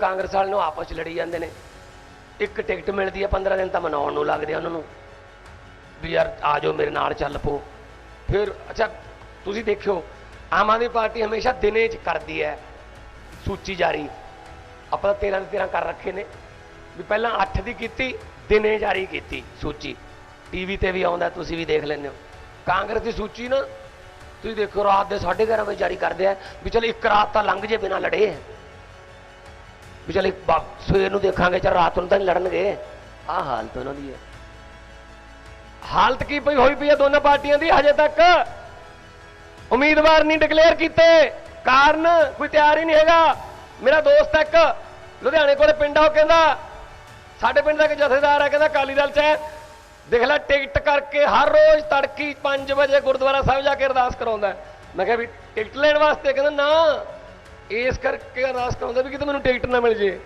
ਕਾਂਗਰਸ ਵਾਲੇ ਨੂੰ ਆਪਸ ਚ ਲੜੀ ਜਾਂਦੇ ਨੇ। ਇੱਕ ਟਿਕਟ ਮਿਲਦੀ ਹੈ 15 ਦਿਨ ਤਾਂ ਮਨਾਉਣ ਨੂੰ ਲੱਗਦੇ ਆ ਉਹਨਾਂ ਨੂੰ। ਵੀ ਯਾਰ ਆ ਜਾਓ, ਮੇਰੇ ਨਾਲ ਚੱਲ ਪੋ ਫਿਰ, ਅੱਛਾ, ਤੁਸੀਂ ਦੇਖਿਓ, ਆਮ ਆਦਮੀ ਪਾਰਟੀ ਹਮੇਸ਼ਾ ਦਿਨੇ ਚ ਕਰਦੀ ਹੈ ਸੂਚੀ ਜਾਰੀ। ਆਪਾਂ 13 ਦੇ 13 ਕਰ ਰੱਖੇ ਨੇ। ਵੀ ਪਹਿਲਾਂ 8 ਦੀ ਕੀਤੀ, ਦਿਨੇ ਜਾਰੀ ਕੀਤੀ ਸੂਚੀ। ਟੀਵੀ ਤੇ ਵੀ ਆਉਂਦਾ, ਤੁਸੀਂ ਵੀ ਦੇਖ ਲੈਂਦੇ ਹੋ। ਕਾਂਗਰਸ ਦੀ ਸੂਚੀ ਨਾ, ਤੁਸੀਂ ਦੇਖੋ, ਰਾਤ ਦੇ 11:30 ਵਜੇ ਜਾਰੀ ਕਰਦੇ ਆ। ਵੀ ਚਲ ਇੱਕ ਰਾਤ ਤਾਂ ਲੰਘ ਜੇ ਬਿਨਾ ਲੜੇ। ਵੀ ਚਲ ਇੱਕ ਬਾ- ਸਵੇਰ ਨੂੰ ਦੇਖਾਂਗੇ, ਚਲ ਰਾਤ ਨੂੰ ਤਾਂ ਨਹੀਂ ਲੜਨਗੇ। ਆਹ ਹਾਲਤ ਉਹਨਾਂ ਦੀ ਹੈ। ਹਾਲਤ ਕੀ ਪਈ ਹੋਈ ਪਈ ਹੈ ਦੋਨਾਂ ਪਾਰਟੀਆਂ ਦੀ? ਹਜੇ ਤੱਕ ਉਮੀਦਵਾਰ ਨਹੀਂ ਡਿਕਲੇਅਰ ਕੀਤੇ। ਕਾਰਨ ਕੋਈ ਤਿਆਰ ਹੀ ਨਹੀਂ ਹੈਗਾ। ਮੇਰਾ ਦੋਸਤ ਇੱਕ, ਲੁਧਿਆਣੇ ਕੋਲੇ ਪਿੰਡ ਆ, ਉਹ ਕਹਿੰਦਾ, ਸਾਡੇ ਪਿੰਡ ਦਾ ਇੱਕ ਜਥੇਦਾਰ ਹੈ, ਕਹਿੰਦਾ ਅਕਾਲੀ ਦਲ ਚ ਹੈ। ਦੇਖ ਲੈ, ਟਿਕਟ ਕਰਕੇ ਹਰ ਰੋਜ਼ ਤੜਕੀ 5 ਵਜੇ ਗੁਰਦੁਆਰਾ ਸਾਹਿਬ ਜਾ ਕੇ ਅਰਦਾਸ ਕਰਾਉਂਦਾ ਮੈਂ ਕਿਹਾ ਵੀ ਟਿਕਟ ਲੈਣ ਵਾਸਤੇ? ਕਹਿੰਦਾ, ਨਾ। ਇਸ ਕਰਕੇ ਅਰਦਾਸ ਕਰਾਉਂਦਾ ਵੀ ਕਿਤੇ ਮੈਨੂੰ ਟਿਕਟ ਨਾ ਮਿਲ ਜੇ।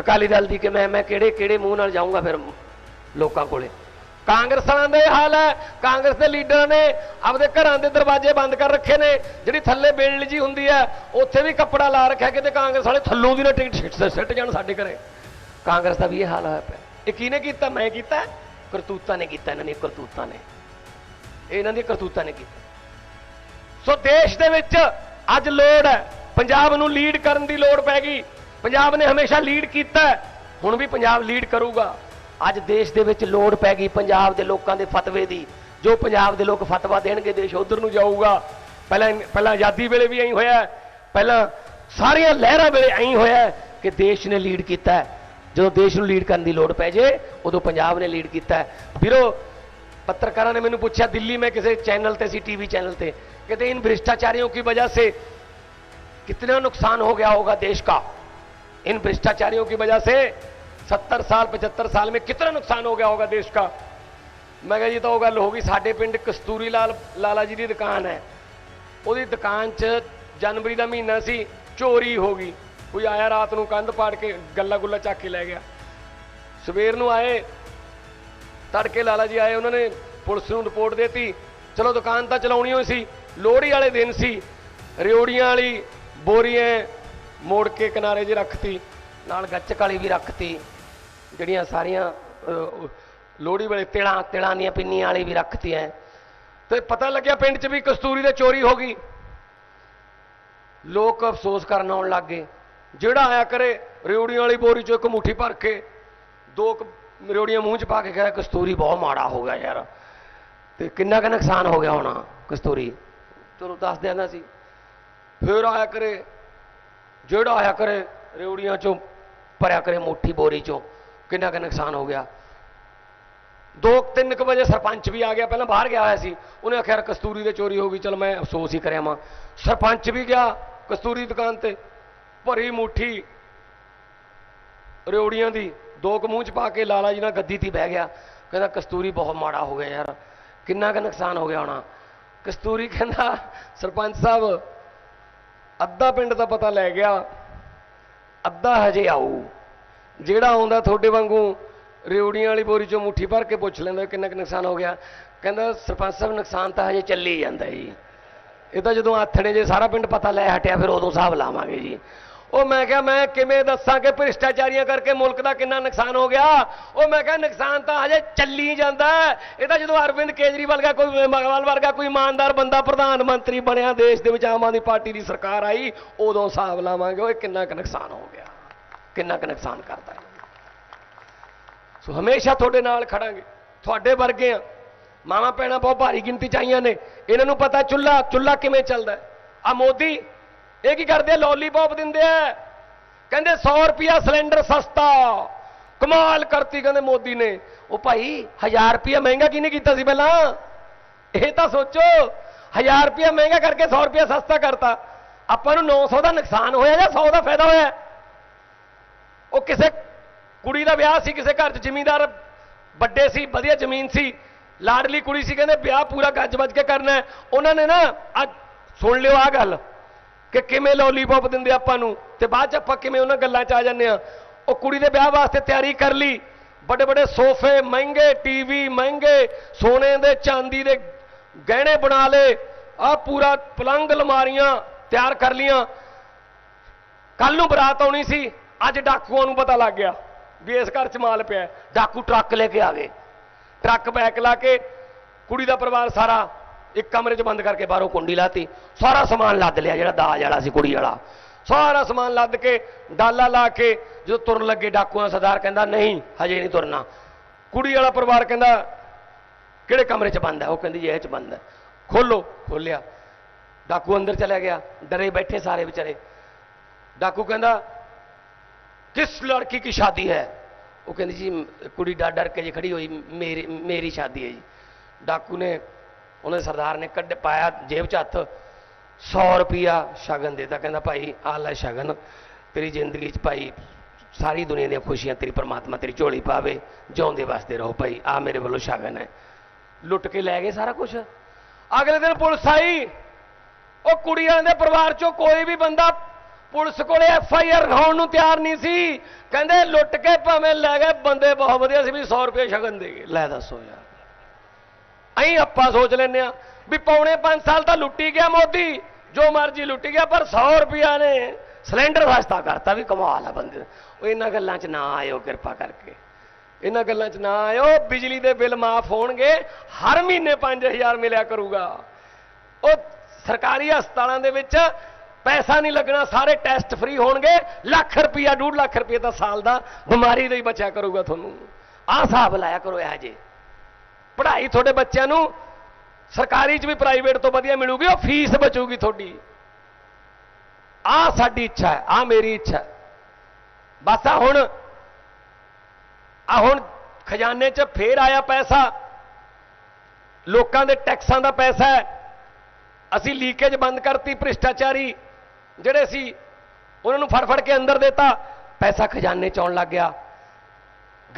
ਅਕਾਲੀ ਦਲ ਦੀ ਕਿ ਮੈਂ ਮੈਂ ਕਿਹੜੇ ਕਿਹੜੇ ਮੂੰਹ ਨਾਲ ਜਾਊਂਗਾ ਫਿਰ ਲੋਕਾਂ ਕੋਲੇ। ਕਾਂਗਰਸ ਵਾਲਿਆਂ ਦਾ ਇਹ ਹਾਲ ਹੈ। ਕਾਂਗਰਸ ਦੇ ਲੀਡਰਾਂ ਨੇ ਆਪਦੇ ਘਰਾਂ ਦੇ ਦਰਵਾਜ਼ੇ ਬੰਦ ਕਰ ਰੱਖੇ ਨੇ। ਜਿਹੜੀ ਥੱਲੇ ਬੇਲ ਜੀ ਹੁੰਦੀ ਹੈ, ਉੱਥੇ ਵੀ ਕੱਪੜਾ ਲਾ ਰੱਖਿਆ ਕਿਤੇ ਕਾਂਗਰਸ ਵਾਲੇ ਥੱਲੋਂ ਦੀ ਨਾ ਟਿਕਟ ਸਿੱਟ ਜਾਣ ਸਾਡੇ ਘਰੇ। ਕਾਂਗਰਸ ਦਾ ਵੀ ਇਹ ਹਾਲ ਹੋਇਆ ਪਿਆ। ਇਹ ਕਿਹਨੇ ਕੀਤਾ? ਮੈਂ ਕੀਤਾ। ਕਰਤੂਤਾਂ ਨੇ ਕੀਤਾ ਇਹਨਾਂ ਦੀਆਂ, ਕਰਤੂਤਾਂ ਨੇ। ਇਹਨਾਂ ਦੀਆਂ ਕਰਤੂਤਾਂ ਨੇ ਕੀਤਾ। ਸੋ ਦੇਸ਼ ਦੇ ਵਿੱਚ ਅੱਜ ਲੋੜ ਹੈ ਪੰਜਾਬ ਨੂੰ ਲੀਡ ਕਰਨ ਦੀ ਲੋੜ ਪੈ ਗਈ ਪੰਜਾਬ ਨੇ ਹਮੇਸ਼ਾ ਲੀਡ ਕੀਤਾ ਹੈ, ਹੁਣ ਵੀ ਪੰਜਾਬ ਲੀਡ ਕਰੂਗਾ ਅੱਜ ਦੇਸ਼ ਦੇ ਵਿੱਚ ਲੋੜ ਪੈ ਗਈ ਪੰਜਾਬ ਦੇ ਲੋਕਾਂ ਦੇ ਫਤਵੇ ਦੀ ਜੋ ਪੰਜਾਬ ਦੇ ਲੋਕ ਫਤਵਾ ਦੇਣਗੇ ਦੇਸ਼ ਉਧਰ ਨੂੰ ਜਾਊਗਾ ਪਹਿਲਾਂ ਪਹਿਲਾਂ ਆਜ਼ਾਦੀ ਵੇਲੇ ਵੀ ਐਂ ਹੋਇਆ ਹੈ, ਪਹਿਲਾਂ ਸਾਰੀਆਂ ਲਹਿਰਾਂ ਵੇਲੇ ਐਂ ਹੋਇਆ ਹੈ ਕਿ ਦੇਸ਼ ਨੇ ਲੀਡ ਕੀਤਾ ਹੈ। ਜਦੋਂ ਦੇਸ਼ ਨੂੰ ਲੀਡ ਕਰਨ ਦੀ ਲੋੜ ਪੈ ਜੇ ਉਦੋਂ ਪੰਜਾਬ ਨੇ ਲੀਡ ਕੀਤਾ ਹੈ। ਵੀਰੋ पत्रकारों ने मैंने पूछा दिल्ली में किसी चैनल थे सी टीवी चैनल थे कहते इन भ्रष्टाचारियों की वजह से कितना नुकसान हो गया होगा देश का इन भ्रष्टाचारियों की वजह से सत्तर साल पचहत्तर साल में कितना नुकसान हो गया होगा देश का ਮੈਂ ਕਿਹਾ ਜੀ ਤਾਂ ਉਹ ਗੱਲ ਹੋ ਗਈ ਸਾਡੇ ਪਿੰਡ ਕਸਤੂਰੀ ਲਾਲ ਲਾਲਾ ਜੀ ਦੀ ਦੁਕਾਨ ਹੈ ਉਹਦੀ ਦੁਕਾਨ 'ਚ ਜਨਵਰੀ ਦਾ ਮਹੀਨਾ ਸੀ ਚੋਰੀ ਹੋ ਗਈ ਕੋਈ ਆਇਆ ਰਾਤ ਨੂੰ ਕੰਧ ਪਾੜ ਕੇ ਗੱਲਾ ਗੁੱਲਾ ਚੱਕ ਕੇ ਲੈ ਗਿਆ ਸਵੇਰ ਨੂੰ ਆਏ ਤੜਕੇ ਲਾਲਾ ਜੀ ਆਏ ਉਹਨਾਂ ਨੇ ਪੁਲਿਸ ਨੂੰ ਰਿਪੋਰਟ ਦਿੱਤੀ ਚਲੋ ਦੁਕਾਨ ਤਾਂ ਚਲਾਉਣੀ ਹੋਈ ਸੀ ਲੋਹੜੀ ਵਾਲੇ ਦਿਨ ਸੀ ਰਿਓੜੀਆਂ ਵਾਲੀ ਬੋਰੀਏ ਮੋੜ ਕੇ ਕਿਨਾਰੇ 'ਚ ਰੱਖਤੀ ਨਾਲ ਗੱਚਕ ਵਾਲੀ ਵੀ ਰੱਖਤੀ ਜਿਹੜੀਆਂ ਸਾਰੀਆਂ ਅਹ, ਲੋਹੜੀ ਵਾਲੇ ਤਿਲਾਂ ਤਿਲਾਂ ਦੀਆਂ ਪਿੰਨੀਆਂ ਵਾਲੀ ਵੀ ਰੱਖਤੀ ਐ। ਤੇ ਪਤਾ ਲੱਗਿਆ ਪਿੰਡ 'ਚ ਵੀ ਕਸਤੂਰੀ ਦੇ ਚੋਰੀ ਹੋ ਗਈ। ਲੋਕ ਅਫਸੋਸ ਕਰਨ ਆਉਣ ਲੱਗ ਗਏ। ਜਿਹੜਾ ਆਇਆ ਕਰੇ ਰਿਓੜੀਆਂ ਵਾਲੀ ਬੋਰੀ 'ਚੋਂ ਇੱਕ ਮੁੱਠੀ ਭਰ ਕੇ ਦੋ ਕੁ ਰਿਓੜੀਆਂ ਮੂੰਹ 'ਚ ਪਾ ਕੇ ਕਹਿੰਦਾ ਕਸਤੂਰੀ ਬਹੁਤ ਮਾੜਾ ਹੋ ਗਿਆ ਯਾਰ। ਤੇ ਕਿੰਨਾ ਕੁ ਨੁਕਸਾਨ ਹੋ ਗਿਆ ਹੋਣਾ ਕਸਤੂਰੀ? ਚਲੋ ਦੱਸ ਦਿਆਂਦਾ ਸੀ ਫਿਰ ਆਇਆ ਕਰੇ, ਜਿਹੜਾ ਆਇਆ ਕਰੇ ਰਿਓੜੀਆਂ 'ਚੋਂ ਭਰਿਆ ਕਰੇ ਮੁੱਠੀ ਬੋਰੀ 'ਚੋਂ, ਕਿੰਨਾ ਕੁ ਨੁਕਸਾਨ ਹੋ ਗਿਆ। ਦੋ ਕੁ ਤਿੰਨ ਕੁ ਵਜੇ ਸਰਪੰਚ ਵੀ ਆ ਗਿਆ, ਪਹਿਲਾਂ ਬਾਹਰ ਗਿਆ ਹੋਇਆ ਸੀ। ਉਹਨੇ ਆਖਿਆ, ਯਾਰ ਕਸਤੂਰੀ ਦੇ ਚੋਰੀ ਹੋ ਗਈ, ਚਲ ਮੈਂ ਅਫਸੋਸ ਹੀ ਕਰਿਆ ਮਾਂ ਸਰਪੰਚ ਵੀ ਗਿਆ ਕਸਤੂਰੀ ਦੁਕਾਨ ਤੇ, ਭਰੀ ਮੁੱਠੀ ਰਿਓੜੀਆਂ ਦੀ, ਦੋ ਕੁ ਮੂੰਹ ਚ ਪਾ ਕੇ ਲਾਲਾ ਜੀ ਨਾਲ ਗੱਦੀ ਤੇ ਬਹਿ ਗਿਆ। ਕਹਿੰਦਾ, ਕਸਤੂਰੀ ਬਹੁਤ ਮਾੜਾ ਹੋ ਗਿਆ ਯਾਰ, ਕਿੰਨਾ ਕੁ ਨੁਕਸਾਨ ਹੋ ਗਿਆ ਹੋਣਾ। ਕਸਤੂਰੀ ਕਹਿੰਦਾ, ਸਰਪੰਚ ਸਾਹਿਬ ਅੱਧਾ ਪਿੰਡ ਦਾ ਪਤਾ ਲੈ ਗਿਆ, ਅੱਧਾ ਹਜੇ ਆਊ। ਜਿਹੜਾ ਆਉਂਦਾ ਤੁਹਾਡੇ ਵਾਂਗੂ ਰਿਉੜੀਆਂ ਵਾਲੀ ਬੋਰੀ ਚੋਂ ਮੁੱਠੀ ਭਰ ਕੇ ਪੁੱਛ ਲੈਂਦਾ ਕਿੰਨਾ ਕੁ ਨੁਕਸਾਨ ਹੋ ਗਿਆ। ਕਹਿੰਦਾ, ਸਰਪੰਚ ਸਾਹਿਬ, ਨੁਕਸਾਨ ਤਾਂ ਹਜੇ ਚੱਲੀ ਜਾਂਦਾ ਜੀ। ਇਹ ਤਾਂ ਜਦੋਂ ਆਥਣੇ ਜੇ ਸਾਰਾ ਪਿੰਡ ਪਤਾ ਲੈ ਹਟਿਆ, ਫਿਰ ਉਦੋਂ ਹਿਸਾਬ ਲਾਵਾਂਗੇ ਜੀ। ਉਹ ਮੈਂ ਕਿਹਾ, ਮੈਂ ਕਿਵੇਂ ਦੱਸਾਂ ਕਿ ਭ੍ਰਿਸ਼ਟਾਚਾਰੀਆਂ ਕਰਕੇ ਮੁਲਕ ਦਾ ਕਿੰਨਾ ਨੁਕਸਾਨ ਹੋ ਗਿਆ। ਉਹ ਮੈਂ ਕਿਹਾ, ਨੁਕਸਾਨ ਤਾਂ ਹਜੇ ਚੱਲੀ ਜਾਂਦਾ ਇਹ ਤਾਂ ਜਦੋਂ ਅਰਵਿੰਦ ਕੇਜਰੀਵਾਲ ਦਾ ਕੋਈ ਮਗਵਾਲ ਵਰਗਾ ਕੋਈ ਇਮਾਨਦਾਰ ਬੰਦਾ ਪ੍ਰਧਾਨ ਮੰਤਰੀ ਬਣਿਆ, ਦੇਸ਼ ਦੇ ਵਿੱਚ ਆਮ ਆਦਮੀ ਪਾਰਟੀ ਦੀ ਸਰਕਾਰ ਆਈ, ਉਦੋਂ ਹਿਸਾਬ ਲਾਵਾਂਗੇ, ਉਹ ਕਿੰਨਾ ਕੁ ਨੁਕਸਾਨ ਹੋ ਗਿਆ। ਕਿੰਨਾ ਕੁ ਨੁਕਸਾਨ ਕਰਦਾ ਹੈ। ਸੋ ਹਮੇਸ਼ਾ ਤੁਹਾਡੇ ਨਾਲ ਖੜਾਂਗੇ। ਤੁਹਾਡੇ ਵਰਗੇ ਆ। ਮਾਵਾ ਪੈਣਾ ਬਹੁਤ ਭਾਰੀ ਗਿਣਤੀ ਚ ਆਈਆਂ ਨੇ। ਇਹਨਾਂ ਨੂੰ ਪਤਾ ਚੁੱਲਾ ਚੁੱਲਾ ਕਿਵੇਂ ਚੱਲਦਾ ਆ ਮੋਦੀ ਇਹ ਕੀ ਕਰਦੇ ਆ? ਲੋਲੀਪੌਪ ਦਿੰਦੇ ਆ। ਕਹਿੰਦੇ 100 ਰੁਪਿਆ ਸਿਲੰਡਰ ਸਸਤਾ। ਕਮਾਲ ਕਰਤੀ ਕਹਿੰਦੇ ਮੋਦੀ ਨੇ। ਉਹ ਭਾਈ 1000 ਰੁਪਿਆ ਮਹਿੰਗਾ ਕਿਹਨੇ ਕੀਤਾ ਸੀ ਪਹਿਲਾਂ? ਇਹ ਤਾਂ ਸੋਚੋ 1000 ਰੁਪਿਆ ਮਹਿੰਗਾ ਕਰਕੇ 100 ਰੁਪਿਆ ਸਸਤਾ ਕਰਤਾ। ਆਪਾਂ ਨੂੰ 900 ਦਾ ਨੁਕਸਾਨ ਹੋਇਆ ਜਾਂ 100 ਦਾ ਫਾਇਦਾ ਹੋਇਆ? ਉਹ ਕਿਸੇ ਕੁੜੀ ਦਾ ਵਿਆਹ ਸੀ, ਕਿਸੇ ਘਰ 'ਚ ਜ਼ਿਮੀਂਦਾਰ ਵੱਡੇ ਸੀ, ਵਧੀਆ ਜ਼ਮੀਨ ਸੀ, ਲਾਡਲੀ ਕੁੜੀ ਸੀ, ਕਹਿੰਦੇ ਵਿਆਹ ਪੂਰਾ ਗੱਜ ਵੱਜ ਕੇ ਕਰਨਾ ਉਹਨਾਂ ਨੇ ਨਾ ਅੱਜ ਸੁਣ ਲਿਓ ਆ ਗੱਲ। ਕਿ ਕਿਵੇਂ ਲੋਲੀਪੌਪ ਦਿੰਦੇ ਆਪਾਂ ਨੂੰ? ਤੇ ਬਾਅਦ 'ਚ ਆਪਾਂ ਕਿਵੇਂ ਉਹਨਾਂ ਗੱਲਾਂ 'ਚ ਆ ਜਾਂਦੇ ਆ ਉਹ ਕੁੜੀ ਦੇ ਵਿਆਹ ਵਾਸਤੇ ਤਿਆਰੀ ਕਰ ਲਈ। ਵੱਡੇ ਵੱਡੇ ਸੋਫੇ, ਮਹਿੰਗੇ ਟੀਵੀ ਮਹਿੰਗੇ ਸੋਨੇ ਦੇ, ਚਾਂਦੀ ਦੇ ਗਹਿਣੇ ਬਣਾ ਲਏ। ਆ ਪੂਰਾ ਪਲੰਗ ਅਲਮਾਰੀਆਂ ਤਿਆਰ ਕਰ ਲੀਆਂ ਕੱਲ ਨੂੰ ਬਰਾਤ ਆਉਣੀ ਸੀ। ਅੱਜ ਡਾਕੂਆਂ ਨੂੰ ਪਤਾ ਲੱਗ ਗਿਆ ਵੀ ਇਸ ਘਰ 'ਚ ਮਾਲ ਪਿਆ। ਡਾਕੂ ਟਰੱਕ ਲੈ ਕੇ ਆ ਗਏ। ਟਰੱਕ ਬੈਕ ਲਾ ਕੇ ਕੁੜੀ ਦਾ ਪਰਿਵਾਰ ਸਾਰਾ ਇੱਕ ਕਮਰੇ 'ਚ ਬੰਦ ਕਰਕੇ ਬਾਹਰੋਂ ਕੁੰਡੀ ਲਾਤੀ, ਸਾਰਾ ਸਮਾਨ ਲੱਦ ਲਿਆ, ਜਿਹੜਾ ਦਾਜ ਵਾਲਾ ਸੀ, ਕੁੜੀ ਵਾਲਾ। ਸਾਰਾ ਸਮਾਨ ਲੱਦ ਕੇ ਡਾਲਾ ਲਾ ਕੇ ਜਦੋਂ ਤੁਰਨ ਲੱਗੇ, ਡਾਕੂਆਂ ਸਰਦਾਰ ਕਹਿੰਦਾ, ਨਹੀਂ, ਹਜੇ ਨਹੀਂ ਤੁਰਨਾ। ਕੁੜੀ ਵਾਲਾ ਪਰਿਵਾਰ ਕਹਿੰਦਾ, ਕਿਹੜੇ ਕਮਰੇ 'ਚ ਬੰਦ ਹੈ? ਉਹ ਕਹਿੰਦੀ, ਇਹ 'ਚ ਬੰਦ ਹੈ। ਖੋਲੋ, ਖੋਲਿਆ। ਡਾਕੂ ਅੰਦਰ ਚਲਾ ਗਿਆ, ਡਰੇ ਬੈਠੇ ਸਾਰੇ ਵਿਚਾਰੇ। ਡਾਕੂ ਕਹਿੰਦਾ, ਕਿਸ ਲੜਕੀ ਦੀ ਸ਼ਾਦੀ ਹੈ? ਉਹ ਕਹਿੰਦੀ, ਜੀ, ਕੁੜੀ ਡਰ ਡਰ ਕੇ ਜੇ ਖੜੀ ਹੋਈ, ਮੇਰੀ ਮੇਰੀ ਸ਼ਾਦੀ ਹੈ ਜੀ। ਡਾਕੂ ਨੇ ਉਹਨੇ ਸਰਦਾਰ ਨੇ ਕੱਢ ਪਾਇਆ ਜੇਬ 'ਚ ਹੱਥ 100 ਰੁਪਿਆ ਸ਼ਗਨ ਦੇਤਾ, ਕਹਿੰਦਾ ਭਾਈ ਆ ਲੈ ਸ਼ਗਨ, ਤੇਰੀ ਜ਼ਿੰਦਗੀ 'ਚ ਭਾਈ ਸਾਰੀ ਦੁਨੀਆ ਦੀਆਂ ਖੁਸ਼ੀਆਂ ਤੇਰੀ ਪਰਮਾਤਮਾ ਤੇਰੀ ਝੋਲੀ ਪਾਵੇ, ਜਿਉਂਦੇ ਵਾਸਤੇ ਰਹੋ ਭਾਈ ਆ ਮੇਰੇ ਵੱਲੋਂ ਸ਼ਗਨ ਹੈ। ਲੁੱਟ ਕੇ ਲੈ ਗਏ ਸਾਰਾ ਕੁਝ ਅਗਲੇ ਦਿਨ ਪੁਲਿਸ ਆਈ, ਉਹ ਕੁੜੀਆਂ ਦੇ ਪਰਿਵਾਰ 'ਚੋਂ ਕੋਈ ਵੀ ਬੰਦਾ ਪੁਲਿਸ ਕੋਲੇ ਐਫ ਆਈ ਆਰ ਹੋਣ ਨੂੰ ਤਿਆਰ ਨਹੀਂ ਸੀ। ਕਹਿੰਦੇ ਲੁੱਟ ਕੇ ਭਾਵੇਂ ਲੈ ਗਏ, ਬੰਦੇ ਬਹੁਤ ਵਧੀਆ ਸੀ ਵੀ 100 ਰੁਪਏ ਸ਼ਗਨ ਦੇ ਗਏ। ਲੈ ਦੱਸੋ ਯਾਰ। ਅਹੀਂ ਆਪਾਂ ਸੋਚ ਲੈਨੇ ਆ ਵੀ ਪੌਣੇ 5 ਸਾਲ ਤਾਂ ਲੁੱਟੀ ਗਿਆ ਮੋਦੀ, ਜੋ ਮਰਜ਼ੀ ਲੁੱਟੀ ਗਿਆ, ਪਰ 100 ਰੁਪਿਆ ਨੇ ਸਿਲੰਡਰ ਸਸਤਾ ਕਰਤਾ ਵੀ ਕਮਾਲ ਆ ਬੰਦੇ ਉਹ ਇਹਨਾਂ ਗੱਲਾਂ 'ਚ ਨਾ ਆਇਓ ਕਿਰਪਾ ਕਰਕੇ। ਇਹਨਾਂ ਗੱਲਾਂ 'ਚ ਨਾ ਆਇਓ, ਬਿਜਲੀ ਦੇ ਬਿੱਲ ਮਾਫ ਹੋਣਗੇ, ਹਰ ਮਹੀਨੇ 5000 ਮਿਲਿਆ ਕਰੂਗਾ। ਉਹ ਸਰਕਾਰੀ ਹਸਪਤਾਲਾਂ ਦੇ ਵਿੱਚ ਪੈਸਾ ਨਹੀਂ ਲੱਗਣਾ, ਸਾਰੇ ਟੈਸਟ ਫ੍ਰੀ ਹੋਣਗੇ, ਲੱਖ ਰੁਪਈਆ 2.5 ਲੱਖ ਰੁਪਈਆ ਤਾਂ ਸਾਲ ਦਾ ਬਿਮਾਰੀ ਦਾ ਹੀ ਬਚਿਆ ਕਰੂਗਾ ਤੁਹਾਨੂੰ। ਆਹ ਹਿਸਾਬ ਲਾਇਆ ਕਰੋ ਇਹ ਜੇ ਪੜ੍ਹਾਈ ਤੁਹਾਡੇ ਬੱਚਿਆਂ ਨੂੰ ਸਰਕਾਰੀ 'ਚ ਵੀ ਪ੍ਰਾਈਵੇਟ ਤੋਂ ਵਧੀਆ ਮਿਲੂਗੀ, ਉਹ ਫੀਸ ਬਚੂਗੀ ਤੁਹਾਡੀ। ਆਹ ਸਾਡੀ ਇੱਛਾ ਹੈ, ਆਹ ਮੇਰੀ ਇੱਛਾ ਹੈ। ਬਸ ਆ ਹੁਣ ਆ ਹੁਣ ਖਜ਼ਾਨੇ 'ਚ ਫੇਰ ਆਇਆ ਪੈਸਾ। ਲੋਕਾਂ ਦੇ ਟੈਕਸਾਂ ਦਾ ਪੈਸਾ ਹੈ। ਅਸੀਂ ਲੀਕੇਜ ਬੰਦ ਕਰਤੀ ਭ੍ਰਿਸ਼ਟਾਚਾਰੀ, ਜਿਹੜੇ ਸੀ ਉਹਨਾਂ ਨੂੰ ਫੜ ਫੜ ਕੇ ਅੰਦਰ ਦੇਤਾ, ਪੈਸਾ ਖਜ਼ਾਨੇ 'ਚ ਆਉਣ ਲੱਗ ਗਿਆ।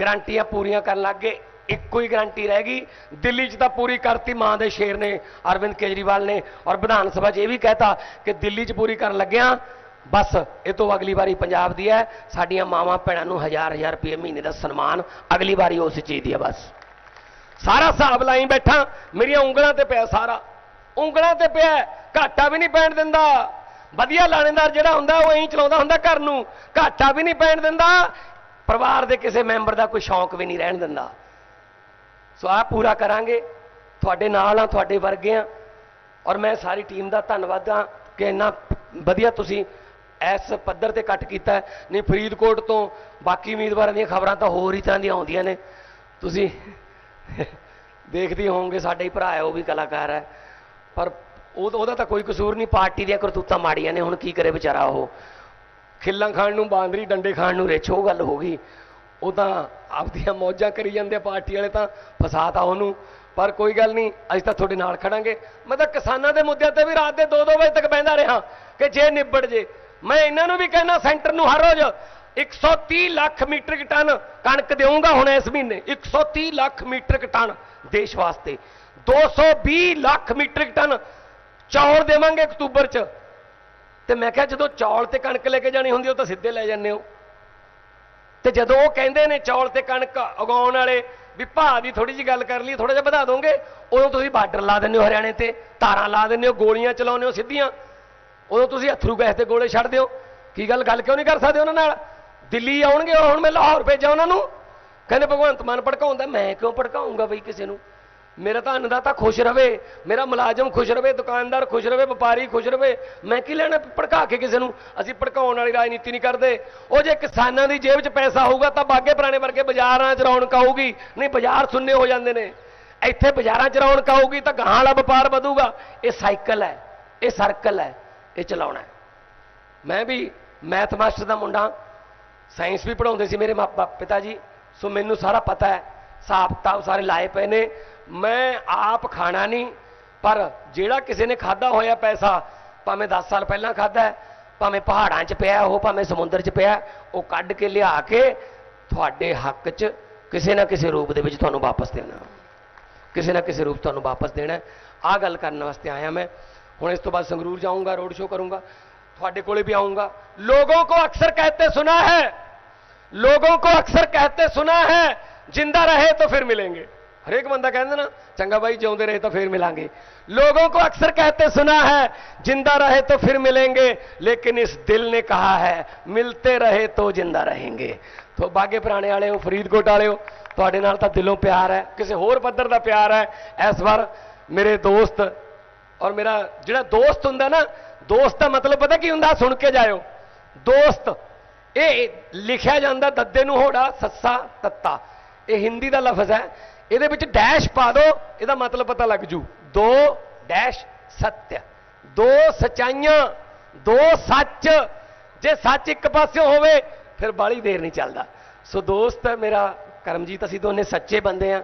ਗਰੰਟੀਆਂ ਪੂਰੀਆਂ ਕਰਨ ਲੱਗ ਗਏ। ਇੱਕੋ ਹੀ ਗਰੰਟੀ ਰਹਿ ਗਈ। ਦਿੱਲੀ 'ਚ ਤਾਂ ਪੂਰੀ ਕਰਤੀ ਮਾਂ ਦੇ ਸ਼ੇਰ ਨੇ, ਅਰਵਿੰਦ ਕੇਜਰੀਵਾਲ ਨੇ। ਔਰ ਵਿਧਾਨ ਸਭਾ 'ਚ ਇਹ ਵੀ ਕਹਿਤਾ ਕਿ ਦਿੱਲੀ 'ਚ ਪੂਰੀ ਕਰਨ ਲੱਗਿਆ। ਬਸ, ਇਹ ਤੋਂ ਅਗਲੀ ਵਾਰੀ ਪੰਜਾਬ ਦੀ ਹੈ। ਸਾਡੀਆਂ ਮਾਵਾਂ ਭੈਣਾਂ ਨੂੰ ਹਜ਼ਾਰ ਹਜ਼ਾਰ ਰੁਪਏ ਮਹੀਨੇ ਦਾ ਸਨਮਾਨ ਅਗਲੀ ਵਾਰੀ ਉਸ ਚੀਜ਼ ਦੀ ਹੈ, ਬਸ। ਸਾਰਾ ਹਿਸਾਬ ਲਾਈ ਬੈਠਾ। ਮੇਰੀਆਂ ਉਂਗਲਾਂ ਤੇ ਪਿਆ ਸਾਰਾ। ਉਂਗਲਾਂ ਤੇ ਪਿਆ ਘਾਟਾ ਵੀ ਨਹੀਂ ਪੈਣ ਦਿੰਦਾ। ਵਧੀਆ ਲਾਣੇਦਾਰ ਜਿਹੜਾ ਹੁੰਦਾ, ਉਹ ਐਂ ਚਲਾਉਂਦਾ ਹੁੰਦਾ ਘਰ ਨੂੰ। ਘਾਟਾ ਵੀ ਨਹੀਂ ਪੈਣ ਦਿੰਦਾ। ਪਰਿਵਾਰ ਦੇ ਕਿਸੇ ਮੈਂਬਰ ਦਾ ਕੋਈ ਸ਼ੌਂਕ ਵੀ ਨਹੀਂ ਰਹਿਣ ਦਿੰਦਾ। ਸੋ ਆ ਪੂਰਾ ਕਰਾਂਗੇ। ਤੁਹਾਡੇ ਨਾਲ ਆ ਤੁਹਾਡੇ ਵਰਗੇ ਆ ਔਰ ਮੈਂ ਸਾਰੀ ਟੀਮ ਦਾ ਧੰਨਵਾਦ ਆ ਕਿ ਇੰਨਾ ਵਧੀਆ ਤੁਸੀਂ ਇਸ ਪੱਧਰ ਤੇ ਕੱਟ ਕੀਤਾ ਨਹੀਂ, ਫਰੀਦਕੋਟ ਤੋਂ ਬਾਕੀ ਉਮੀਦਵਾਰਾਂ ਦੀਆਂ ਖਬਰਾਂ ਤਾਂ ਹੋਰ ਹੀ ਤਰ੍ਹਾਂ ਦੀਆਂ ਆਉਂਦੀਆਂ ਨੇ। ਤੁਸੀਂ ਦੇਖਦੇ ਹੋਵੋਗੇ, ਸਾਡਾ ਹੀ ਭਰਾ ਹੈ, ਉਹ ਵੀ ਕਲਾਕਾਰ ਹੈ। ਪਰ ਉਹ ਉਹਦਾ ਤਾਂ ਕੋਈ ਕਸੂਰ ਨਹੀਂ, ਪਾਰਟੀ ਦੀਆਂ ਕਰਤੂਤਾਂ ਮਾੜੀਆਂ ਨੇ, ਹੁਣ ਕੀ ਕਰੇ ਵਿਚਾਰਾ ਉਹ। ਖਿੱਲਾਂ ਖਾਣ ਨੂੰ ਬਾਂਦਰੀ, ਡੰਡੇ ਖਾਣ ਨੂੰ ਰਿੱਛ, ਉਹ ਗੱਲ ਹੋ ਗਈ। ਉਹ ਤਾਂ ਆਪਦੀਆਂ ਮੌਜਾਂ ਕਰੀ ਜਾਂਦੇ ਪਾਰਟੀ ਵਾਲੇ ਤਾਂ ਫਸਾਤਾ ਉਹਨੂੰ। ਪਰ ਕੋਈ ਗੱਲ ਨਹੀਂ, ਅਸੀਂ ਤਾਂ ਤੁਹਾਡੇ ਨਾਲ ਖੜਾਂਗੇ। ਮੈਂ ਤਾਂ ਕਿਸਾਨਾਂ ਦੇ ਮੁੱਦਿਆਂ ਤੇ ਵੀ ਰਾਤ ਦੇ 2-2 ਵਜੇ ਤੱਕ ਬਹਿੰਦਾ ਰਿਹਾ ਕਿ ਜੇ ਨਿਬੜ ਜੇ। ਮੈਂ ਇਹਨਾਂ ਨੂੰ ਵੀ ਕਹਿਣਾ ਸੈਂਟਰ ਨੂੰ ਹਰ ਰੋਜ਼ 130 ਲੱਖ ਮੀਟ੍ਰਿਕ ਟਨ ਕਣਕ ਦੇਊਂਗਾ ਹੁਣ ਇਸ ਮਹੀਨੇ। 130 ਲੱਖ ਮੀਟ੍ਰਿਕ ਟਨ ਦੇਸ਼ ਵਾਸਤੇ। 220 ਲੱਖ ਮੀਟ੍ਰਿਕ ਟਨ ਚੌਲ ਦੇਵਾਂਗੇ ਅਕਤੂਬਰ 'ਚ। ਤੇ ਮੈਂ ਕਿਹਾ, ਜਦੋਂ ਚੌਲ ਤੇ ਕਣਕ ਲੈ ਕੇ ਜਾਣੀ ਹੁੰਦੀ ਉਹ ਤਾਂ ਸਿੱਧੇ ਲੈ ਜਾਂਦੇ ਹੋ। ਤੇ ਜਦੋਂ ਉਹ ਕਹਿੰਦੇ ਨੇ ਚੌਲ ਤੇ ਕਣਕ ਉਗਾਉਣ ਵਾਲੇ, ਵੀ ਭਾਅ ਦੀ ਥੋੜੀ ਜੀ ਗੱਲ ਕਰ ਲਈ ਥੋੜਾ ਜਿਹਾ ਵਧਾ ਦੋਗੇ, ਉਦੋਂ ਤੁਸੀਂ ਬਾਰਡਰ ਲਾ ਦਿੰਦੇ ਹੋ ਹਰਿਆਣੇ ਤੇ, ਤਾਰਾਂ ਲਾ ਦਿੰਦੇ ਹੋ, ਗੋਲੀਆਂ ਚਲਾਉਂਦੇ ਹੋ ਸਿੱਧੀਆਂ। ਉਦੋਂ ਤੁਸੀਂ ਅਥਰੂ ਗੈਸ ਤੇ ਗੋਲੇ ਛੱਡ ਦਿਓ। ਕੀ ਗੱਲ ਗੱਲ ਕਿਉਂ ਨਹੀਂ ਕਰ ਸਕਦੇ ਉਹਨਾਂ ਨਾਲ? ਦਿੱਲੀ ਆਉਣਗੇ ਉਹ ਹੁਣ ਮੈਂ ਲਾਹੌਰ ਭੇਜਾਂ ਉਹਨਾਂ ਨੂੰ। ਕਹਿੰਦੇ ਭਗਵੰਤ ਮਾਨ ਭੜਕਾਉਂਦਾ, ਮੈਂ ਕਿਉਂ ਭੜਕਾਉਂਗਾ ਬਈ ਕਿਸੇ ਨੂੰ? ਮੇਰਾ ਤਾਂ ਅੰਨਦਾਤਾ ਖੁਸ਼ ਰਵੇ, ਮੇਰਾ ਮੁਲਾਜ਼ਮ ਖੁਸ਼ ਰਵੇ, ਦੁਕਾਨਦਾਰ ਖੁਸ਼ ਰਵੇ, ਵਪਾਰੀ ਖੁਸ਼ ਰਵੇ, ਮੈਂ ਕੀ ਲੈਣਾ ਭੜਕਾ ਕੇ ਕਿਸੇ ਨੂੰ? ਅਸੀਂ ਭੜਕਾਉਣ ਵਾਲੀ ਰਾਜਨੀਤੀ ਨਹੀਂ ਕਰਦੇ। ਉਹ ਜੇ ਕਿਸਾਨਾਂ ਦੀ ਜੇਬ 'ਚ ਪੈਸਾ ਹੋਊਗਾ ਤਾਂ ਬਾਗੇ ਪੁਰਾਣੇ ਵਰਗੇ ਬਾਜ਼ਾਰਾਂ 'ਚ ਰੌਣਕ ਆਊਗੀ। ਨਹੀਂ, ਬਾਜ਼ਾਰ ਸੁੰਨੇ ਹੋ ਜਾਂਦੇ ਨੇ। ਇੱਥੇ ਬਾਜ਼ਾਰਾਂ 'ਚ ਰੌਣਕ ਆਊਗੀ ਤਾਂ ਗਾਂ ਵਾਲਾ ਵਪਾਰ ਵਧੂਗਾ। ਇਹ ਸਾਈਕਲ ਹੈ, ਇਹ ਸਰਕਲ ਹੈ, ਇਹ ਚਲਾਉਣਾ ਮੈਂ ਵੀ ਮੈਥ ਮਾਸਟਰ ਦਾ ਮੁੰਡਾ, ਸਾਇੰਸ ਵੀ ਪੜਾਉਂਦੇ ਸੀ ਮੇਰੇ ਮਾਂ ਬਾਪ ਪਿਤਾ ਜੀ। ਸੋ ਮੈਨੂੰ ਸਾਰਾ ਪਤਾ ਹੈ ਹਿਸਾਬ ਕਿਤਾਬ ਸਾਰੇ ਲਾਏ ਪਏ ਨੇ। ਮੈਂ ਆਪ ਖਾਣਾ ਨਹੀਂ ਪਰ ਜਿਹੜਾ ਕਿਸੇ ਨੇ ਖਾਦਾ ਹੋਇਆ ਪੈਸਾ ਭਾਵੇਂ 10 ਸਾਲ ਪਹਿਲਾਂ ਖਾਦਾ ਭਾਵੇਂ ਪਹਾੜਾਂ 'ਚ ਪਿਆ ਉਹ ਭਾਵੇਂ ਸਮੁੰਦਰ 'ਚ ਪਿਆ ਉਹ ਕੱਢ ਕੇ ਲਿਆ ਕੇ ਤੁਹਾਡੇ ਹੱਕ 'ਚ ਕਿਸੇ ਨਾ ਕਿਸੇ ਰੂਪ ਦੇ ਵਿੱਚ ਤੁਹਾਨੂੰ ਵਾਪਸ ਦੇਣਾ ਕਿਸੇ ਨਾ ਕਿਸੇ ਰੂਪ ਤੁਹਾਨੂੰ ਵਾਪਸ ਦੇਣਾ ਆ ਗੱਲ ਕਰਨ ਵਾਸਤੇ ਆਇਆ ਮੈਂ ਹੁਣ ਇਸ ਤੋਂ ਬਾਅਦ ਸੰਗਰੂਰ ਜਾਊਂਗਾ ਰੋਡ ਸ਼ੋਅ ਕਰੂੰਗਾ ਤੁਹਾਡੇ ਕੋਲੇ भी आऊंगा लोगों को अक्सर कहते सुना है लोगों को अक्सर कहते सुना है जिंदा रहे तो फिर मिलेंगे ਹਰੇਕ ਬੰਦਾ ਕਹਿੰਦਾ ਨਾ, ਚੰਗਾ ਬਾਈ, ਜਿਉਂਦੇ ਰਹੇ ਤਾਂ फिर ਮਿਲਾਂਗੇ। ਲੋਕਾਂ को ਅਕਸਰ कहते सुना ਹੈ, ਜਿੰਦਾ ਰਹੇ तो फिर मिलेंगे ਲੇਕਿਨ ਇਸ ਦਿਲ ਨੇ कहा ਹੈ, ਮਿਲਤੇ ਰਹੇ तो ਜਿੰਦਾ ਰਹੇਗੇ। तो ਬਾਗੇ ਪੁਰਾਣੇ ਵਾਲੇ ਹੋ ਫਰੀਦਕੋਟ ਵਾਲੇ ਹੋ ਤੁਹਾਡੇ ਨਾਲ ਤਾਂ ਦਿਲੋਂ ਪਿਆਰ ਹੈ, ਕਿਸੇ ਹੋਰ ਪੱਧਰ ਦਾ ਪਿਆਰ ਹੈ। ਇਸ ਵਾਰ ਮੇਰੇ ਦੋਸਤ ਔਰ ਮੇਰਾ ਜਿਹੜਾ ਦੋਸਤ ਹੁੰਦਾ ਨਾ, ਦੋਸਤ ਦਾ ਮਤਲਬ ਪਤਾ ਕੀ ਹੁੰਦਾ? ਸੁਣ ਕੇ ਜਾਇਓ। ਦੋਸਤ, ਇਹ ਲਿਖਿਆ ਜਾਂਦਾ ਦੱਦੇ ਨੂੰ ਹੋੜਾ, ਸੱਸਾ, ਤੱਤਾ। ਇਹ ਹਿੰਦੀ ਦਾ ਲਫ਼ਜ਼ ਹੈ। ਇਹਦੇ ਵਿੱਚ ਡੈਸ਼ ਪਾ ਦਿਓ ਇਹਦਾ ਮਤਲਬ ਪਤਾ ਲੱਗ ਜੂ। ਦੋ ਡੈਸ਼ ਸੱਤਿਆ ਦੋ ਸਚਾਈਆਂ, ਦੋ ਸੱਚ। ਜੇ ਸੱਚ ਇੱਕ ਪਾਸਿਓਂ ਹੋਵੇ, ਫਿਰ ਬਾਲੀ ਦੇਰ ਨਹੀਂ ਚੱਲਦਾ। ਸੋ ਦੋਸਤ, ਮੇਰਾ ਕਰਮਜੀਤ, ਅਸੀਂ ਦੋਨੇ ਸੱਚੇ ਬੰਦੇ ਆ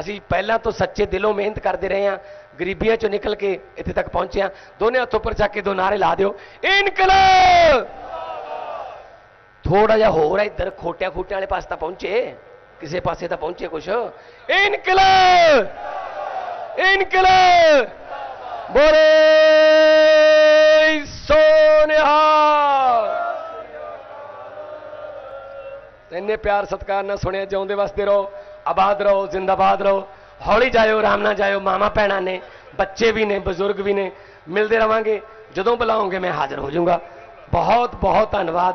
ਅਸੀਂ ਪਹਿਲਾਂ ਤੋਂ ਸੱਚੇ ਦਿਲੋਂ ਮਿਹਨਤ ਕਰਦੇ ਰਹੇ ਆ ਗਰੀਬੀਆਂ ਚੋਂ ਨਿਕਲ ਕੇ ਇੱਥੇ ਤੱਕ ਪਹੁੰਚੇ ਆ ਦੋਨੇ ਹੱਥੋਂ ਉੱਪਰ ਚੱਕ ਕੇ ਦੋ ਨਾਰੇ ਲਾ ਦਿਓ। ਇਨਕਲਾਬ! ਥੋੜਾ ਜਿਹਾ ਹੋਰ ਹੈ ਇੱਧਰ ਖੋਟਿਆਂ ਖੋਟਿਆਂ ਵਾਲੇ ਪਾਸੇ ਤਾਂ ਪਹੁੰਚੇ। ਕਿਸੇ ਪਾਸੇ ਤਾਂ ਪਹੁੰਚੇ ਕੁਛ? ਇਨਕਲਾਬ! ਇਨਕਲਾਬ! ਬੋਲੇ ਸੋਨਿਹਾ ਇੰਨੇ ਪਿਆਰ ਸਤਿਕਾਰ ਨਾਲ ਸੁਣਿਆ, ਜਿਉਂਦੇ ਵਾਸਤੇ ਰਹੋ, ਆਬਾਦ ਰਹੋ, ਜ਼ਿੰਦਾਬਾਦ ਰਹੋ, ਹੌਲੀ ਜਾਇਓ, ਆਰਾਮ ਨਾਲ ਜਾਇਓ ਮਾਮਾ ਭੈਣਾਂ ਨੇ, ਬੱਚੇ ਵੀ ਨੇ, ਬਜ਼ੁਰਗ ਵੀ ਨੇ, ਮਿਲਦੇ ਰਵਾਂਗੇ, ਜਦੋਂ ਬੁਲਾਓਗੇ ਮੈਂ ਹਾਜ਼ਰ ਹੋ ਜਾਊਂਗਾ। ਬਹੁਤ ਬਹੁਤ ਧੰਨਵਾਦ।